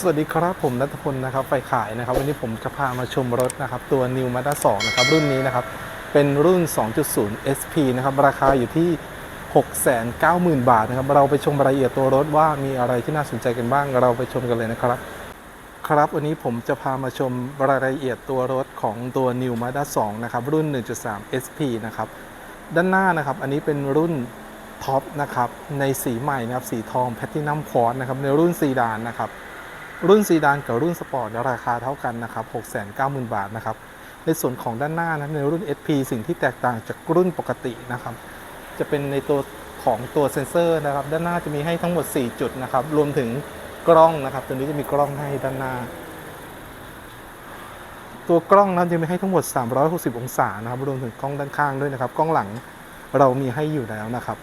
สวัสดีครับผมนัทพลนะครับไฟขายนะครับ วันนี้ผมจะพามาชมรถนะครับ ตัว New Mazda 2 นะครับ รุ่นนี้นะครับ เป็นรุ่น 2.0 SP นะครับ ราคาอยู่ที่ 690,000 บาทนะครับ เราไปชมรายละเอียดตัวรถว่ามีอะไรที่น่าสนใจกันบ้าง เราไปชมกันเลยนะครับ ครับวันนี้ผมจะพามาชมรายละเอียดตัวรถของตัว New Mazda 2 นะครับ รุ่น 1.3 SP นะครับ ด้านหน้านะครับ อันนี้เป็นรุ่นท็อปนะครับ ในสีใหม่นะครับ สีทองแพ t ตินัมคอร์สนะครับ ในรุ่นซีดานนะครับ รุ่นซีดานกับรุ่นสปอร์ตราคาเท่ากันนะครับ690,000 บาทนะครับ ในส่วนของด้านหน้านะในรุ่น SP สิ่งที่แตกต่างจากรุ่นปกตินะครับ จะเป็นในตัวของตัวเซ็นเซอร์นะครับ ด้านหน้าจะมีให้ทั้งหมด 4 จุดนะครับ รวมถึงกล้องนะครับ ตัวนี้จะมีกล้องให้ด้านหน้า ตัวกล้องนั้นจะมีให้ทั้งหมด 360 องศานะครับ รวมถึงกล้องด้านข้างด้วยนะครับ กล้องหลังเรามีให้อยู่แล้วนะครับ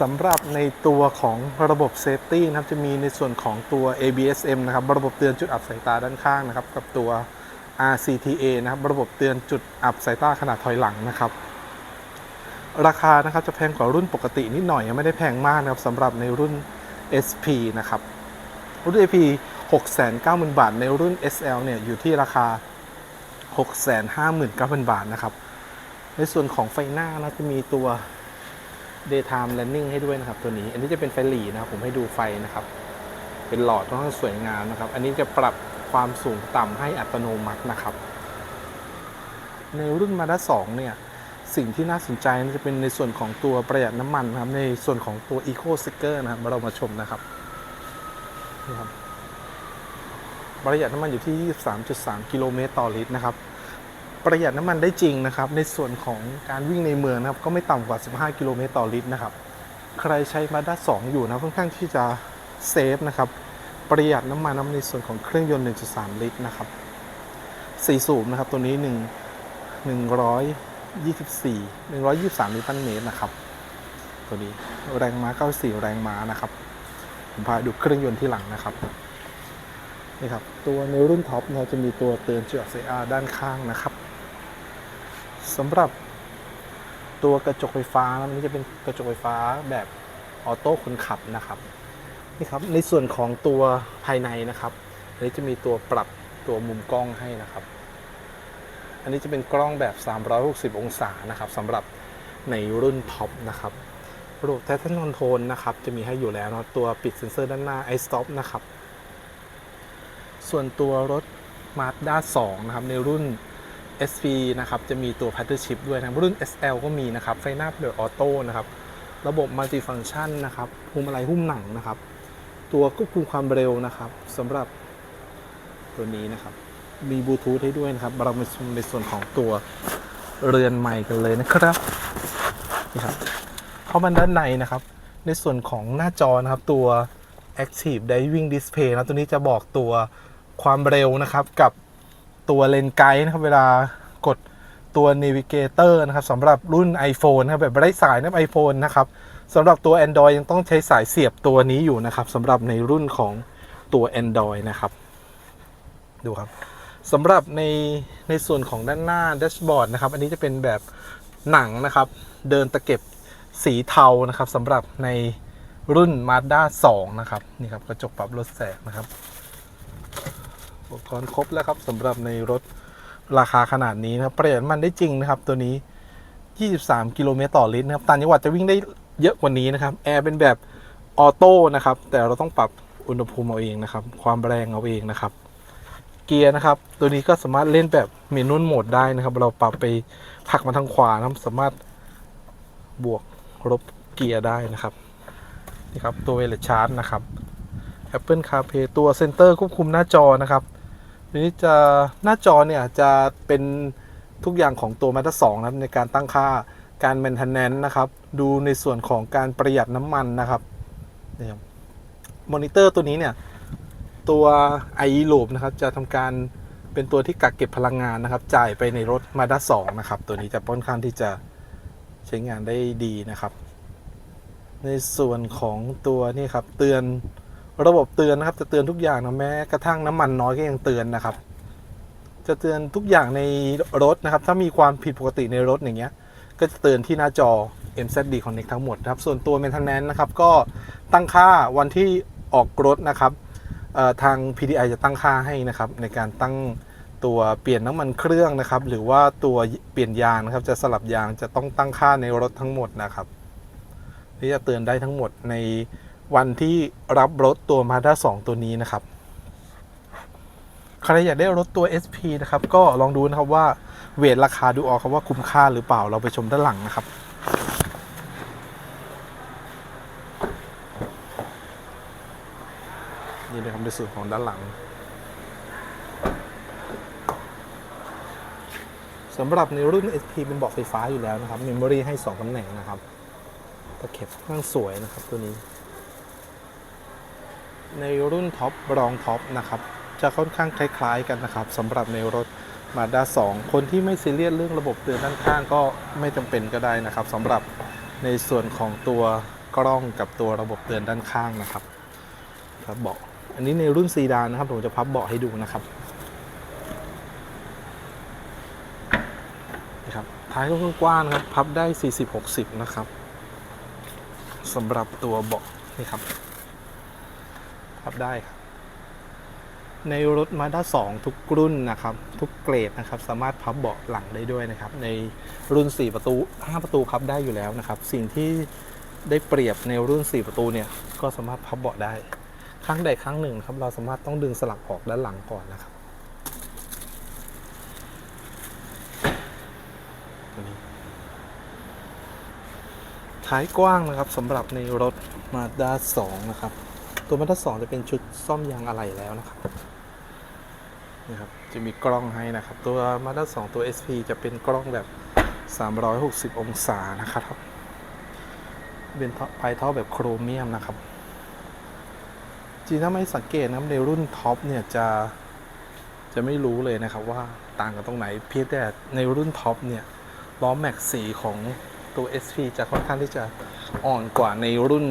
สำหรับในตัวของระบบเซฟตี้นะครับจะมีในส่วนของตัว ABSM นะครับระบบเตือนจุดอับสายตาด้านข้างนะครับ กับตัว RCTA นะครับระบบเตือนจุดอับสายตาขนาดถอยหลังนะครับ ราคานะครับจะแพงกว่ารุ่นปกตินิดหน่อยยังไม่ได้แพงมากนะครับสำหรับในรุ่น SP นะครับรุ่น SP 690,000 บาท ในรุ่น SL เนี่ยอยู่ที่ราคา 659,000 บาทนะครับ ในส่วนของไฟหน้านะจะมีตัว daytime running ให้ด้วยนะครับตัวนี้ อันนี้จะเป็นไฟหลีนะครับผมให้ดูไฟนะครับ เป็นหลอดค่อนข้างสวยงามนะครับ อันนี้จะปรับความสูงต่ำให้อัตโนมัตินะครับ ในรุ่นมาด้า2เนี่ยสิ่งที่น่าสนใจจะเป็นในส่วนของตัวประหยัดน้ำมันนะครับในส่วนของตัว Eco Sticker นะครับเรามาชมนะครับนี่ครับประหยัดน้ำมันอยู่ที่ 23.3 กิโลเมตรต่อลิตรนะครับ ประหยัดน้ำมันได้จริงนะครับ ในส่วนของการวิ่งในเมืองนะครับ ก็ไม่ต่ำกว่า 15 กิโลเมตรต่อลิตรนะครับ ใครใช้มาด้า2อยู่นะค่อนข้างที่จะเซฟนะครับ ประหยัดน้ำมันในส่วนของเครื่องยนต์ 1.3 ลิตรนะครับสี่สูบนะครับ ตัวนี้ 1 124 123 นิวตันเมตรนะครับ ตัวนี้แรงม้า 94 แรงม้านะครับผมพาดูเครื่องยนต์ที่หลังนะครับนี่ครับ ตัวในรุ่นท็อปเราจะมีตัวเตือนจุดอับสายด้านข้างนะครับ สำหรับตัวกระจกไฟฟ้านะมันจะเป็นกระจกไฟฟ้าแบบออโต้คนขับนะครับนี่ครับในส่วนของตัวภายในนะครับอันนี้จะมีตัวปรับตัวมุมกล้องให้นะครับ อันนี้จะเป็นกล้องแบบ 360 องศานะครับสำหรับในรุ่นท็อปนะครับระบบ Titan Control นะครับ จะมีให้อยู่แล้วนะตัวปิดเซ็นเซอร์ด้านหน้า i stop นะครับ ส่วนตัวรถ Mazda 2 นะครับ ในรุ่น SP นะครับจะมีตัว Paddle Shift ด้วยนะรุ่น SL ก็มีนะครับไฟหน้าเป็นออโต้นะครับระบบ Multi Function นะครับพวงมาลัยหุ้มหนังนะครับ ตัวควบคุมความเร็วนะครับสำหรับตัวนี้นะครับ มีบลูทูธให้ด้วยนะครับเรามาชมในส่วนของตัวเรือนใหม่กันเลยนะครับนี่ครับเข้ามาด้านในนะครับ ในส่วนของหน้าจอนะครับตัว Active Diving Display นะตัวนี้จะบอกตัวความเร็วนะครับกับ ตัวเลนไกด์นะครับ เวลากดตัว Navigator นะครับสำหรับรุ่น iPhone นะครับแบบไร้สายนะครับ iPhone นะครับสำหรับตัว Android ยังต้องใช้สายเสียบตัวนี้อยู่นะครับสำหรับในรุ่นของตัว Android นะครับ ดูครับสำหรับในในส่วนของด้านหน้าแดชบอร์ดนะครับ อันนี้จะเป็นแบบหนังนะครับ เดินตะเก็บสีเทานะครับสำหรับในรุ่น Mazda 2 นะครับ นี่ครับกระจกปรับลดแสงนะครับ อุปกรณ์ครบแล้วครับสำหรับในรถราคาขนาดนี้นะครับ ประหยัดมันได้จริงนะครับ ตัวนี้ 23 กิโลเมตรต่อลิตรนะครับต่างจังหวัดจะวิ่งได้เยอะกว่านี้นะครับแอร์เป็นแบบออโต้นะครับ แต่เราต้องปรับอุณหภูมิเอาเองนะครับ ความแรงเอาเองนะครับ เกียร์นะครับ ตัวนี้ก็สามารถเล่นแบบเมนูโหมดได้นะครับ เราปรับไปผักมาทางขวานะครับสามารถบวกลบเกียร์ได้นะครับนี่ครับตัวเวลชาร์จนะครับ Apple CarPlay ตัวเซนเตอร์ควบคุมหน้าจอนะครับ ทีนี้จะหน้าจอเนี่ยจะเป็นทุกอย่างของตัว Mazda 2นะครับในการตั้งค่าการ maintenance นะครับ ดูในส่วนของการประหยัดน้ำมันนะครับนี่ครับมอนิเตอร์ตัวนี้เนี่ย ตัว i loop นะครับ จะทำการเป็นตัวที่กักเก็บพลังงานนะครับ จ่ายไปในรถ Mazda 2 นะครับ ตัวนี้จะค่อนข้างที่จะใช้งานได้ดีนะครับ ในส่วนของตัวนี่ครับเตือน ระบบเตือนนะครับ จะเตือนทุกอย่างนะแม้กระทั่งน้ำมันน้อยก็ยังเตือนนะครับ จะเตือนทุกอย่างในรถนะครับ ถ้ามีความผิดปกติในรถอย่างเงี้ย ก็จะเตือนที่หน้าจอ MZD Connect ทั้งหมดนะครับ ส่วนตัว Maintenance นะครับ ก็ตั้งค่าวันที่ออกรถนะครับทาง PDI จะตั้งค่าให้นะครับ ในการตั้งตัวเปลี่ยนน้ำมันเครื่องนะครับ หรือว่าตัวเปลี่ยนยางนะครับ จะสลับยางจะต้องตั้งค่าในรถทั้งหมดนะครับที่จะเตือนได้ทั้งหมดใน วันที่รับรถตัว Mazda 2 ตัวนี้นะครับ ใครอยากได้รถตัว SP นะครับ ก็ลองดูนะครับว่าเวทราคาดูออกครับว่าคุ้มค่าหรือเปล่าเราไปชมด้านหลังนะครับนี่นะครับในส่วนของด้านหลังสำหรับในรุ่น SP เป็นเบาะไฟฟ้าอยู่แล้วนะครับ เมมโมรีให้ 2ตำแหน่งนะครับ ตะเข็บค่อนข้างสวยนะครับตัวนี้ ในรุ่นท็อปรองท็อปนะครับจะค่อนข้างคล้าย ๆ กันนะครับสำหรับในรถ Mazda 2คนที่ไม่ซีเรียสเรื่องระบบเตือนด้านข้างก็ไม่จำเป็นก็ได้นะครับสำหรับในส่วนของตัวกล้องกับตัวระบบเตือนด้านข้างนะครับครับเบาะอันนี้ในรุ่นซีดานนะครับผมจะพับเบาะให้ดูนะครับนี่ครับท้ายก็กว้างๆนะครับ พับได้ 40-60 นะครับสำหรับตัวเบาะนี่ครับ พับได้ครับ ในรถ Mazda 2 ทุกรุ่นนะครับ ทุกเกรดนะครับ สามารถพับเบาะหลังได้ด้วยนะครับ ในรุ่น 4 ประตู 5 ประตูพับได้อยู่แล้วนะครับ สิ่งที่ได้เปรียบในรุ่น 4 ประตูเนี่ย ก็สามารถพับเบาะได้ครั้งใดครั้งหนึ่งครับ เราสามารถต้องดึงสลักออกด้านหลังก่อนนะครับท้ายกว้างนะครับสำหรับในรถ Mazda 2 นะครับ ตัว Mazda 2จะเป็นชุดซ่อมยางอะไหล่แล้วนะครับนี่ครับ จะมีกล้องให้นะครับ ตัว Mazda 2ตัว SP จะเป็นกล้องแบบ 360 องศานะครับเป็นทอปลายท่อแบบโครเมียมนะครับ จริงถ้าไม่สังเกตนะครับในรุ่นท็อปเนี่ยจะจะไม่รู้เลยนะครับว่าต่างกันตรงไหน เพียงแต่ในรุ่นท็อปเนี่ยล้อแม็กสีของตัว SP จะค่อนข้างที่จะอ่อนกว่าในรุ่น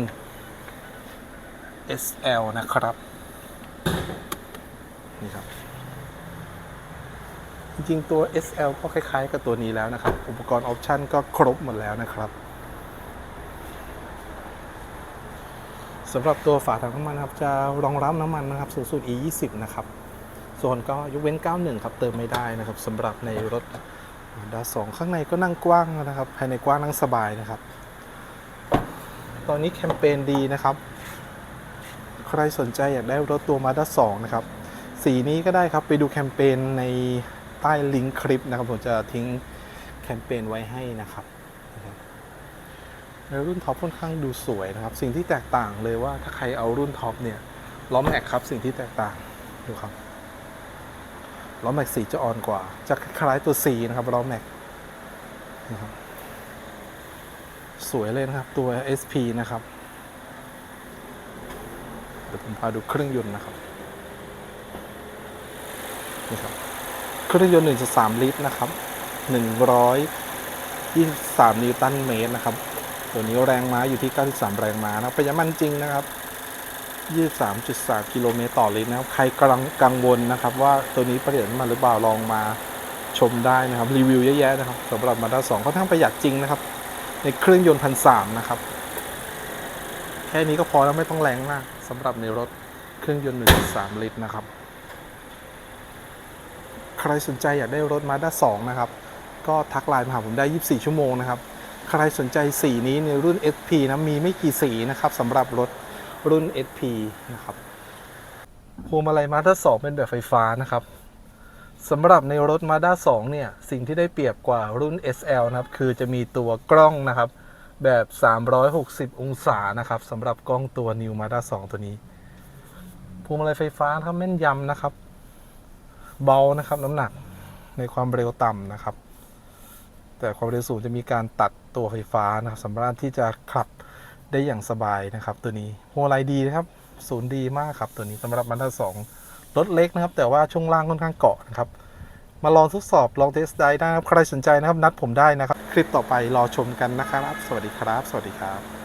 SL นะครับ นี่ครับ จริงๆ ตัว SL ก็คล้ายๆ กับตัวนี้แล้วนะครับ อุปกรณ์ออปชันก็ครบหมดแล้วนะครับสำหรับตัวฝาถังน้ำมันครับจะรองรับน้ำมันนะครับสูงสุด E20 นะครับ ส่วนก็ยกเว้น 91 ครับ เติมไม่ได้นะครับสำหรับในรถดาสองข้างในก็นั่งกว้างนะครับ ภายในกว้างนั่งสบายนะครับ ตอนนี้แคมเปญดีนะครับ ใครสนใจอยากได้รถตัว Mazda 2 นะครับ สีนี้ก็ได้ครับไปดูแคมเปญในใต้ลิงก์คลิปนะครับ ผมจะทิ้งแคมเปญไว้ให้นะครับในรุ่นท็อปค่อนข้างดูสวยนะครับ สิ่งที่แตกต่างเลยว่าถ้าใครเอารุ่นท็อปเนี่ยล้อแม็กครับสิ่งที่แตกต่างดูครับล้อแม็กสีจะอ่อนกว่า จะคล้ายตัว C นะครับล้อแม็กนะครับสวยเลยนะครับตัว SP นะครับ เดี๋ยวผมพาดูเครื่องยนต์นะครับนี่ครับเครื่องยนต์1.3ลิตรนะครับ123นิวตันเมตรนะครับ ตัวนี้แรงม้าอยู่ที่93แรงม้านะประหยัดมันจริงนะครับ23.3กิโลเมตรต่อลิตรนะครับใครกำลังกังวลนะครับ ว่าตัวนี้ประหยัดน้ำมันหรือเปล่าลองมาชมได้นะครับ รีวิวเยอะแยะนะครับสำหรับมาด้า2ค่อนข้างประหยัดจริงนะครับ ในเครื่องยนต์พันสามนะครับ แค่นี้ก็พอแล้วไม่ต้องแรงมาก สำหรับในรถเครื่องยนต์ 1.3 ลิตรนะครับ ใครสนใจอยากได้รถ Mazda 2นะครับ ก็ทักไลน์มาหาผมได้ 24 ชั่วโมงนะครับ ใครสนใจสีนี้ในรุ่น SP นะ มีไม่กี่สีนะครับสำหรับรถรุ่น SP นะครับพวงมาลัย Mazda 2เป็นแบบไฟฟ้านะครับสำหรับในรถ Mazda 2 เนี่ย สิ่งที่ได้เปรียบกว่ารุ่น SL นะครับ คือจะมีตัวกล้องนะครับ แบบ 360 องศานะครับสำหรับกล้องตัว New Mazda 2 ตัวนี้พวงมาลัยไฟฟ้านะครับแม่นยำนะครับ เบานะครับน้ำหนักในความเร็วต่ำนะครับ แต่ความเร็วสูงจะมีการตัดตัวไฟฟ้านะครับสำหรับที่จะขับได้อย่างสบายนะครับ ตัวนี้พวงมาลัยดีนะครับศูนย์ดีมากครับ ตัวนี้สำหรับมันทั้งสองรถเล็กนะครับ แต่ว่าช่วงล่างค่อนข้างเกาะนะครับ มาลองทดสอบลองเทสได้นะครับใครสนใจนะครับนัดผมได้นะครับ คลิปต่อไปรอชมกันนะครับ สวัสดีครับ สวัสดีครับ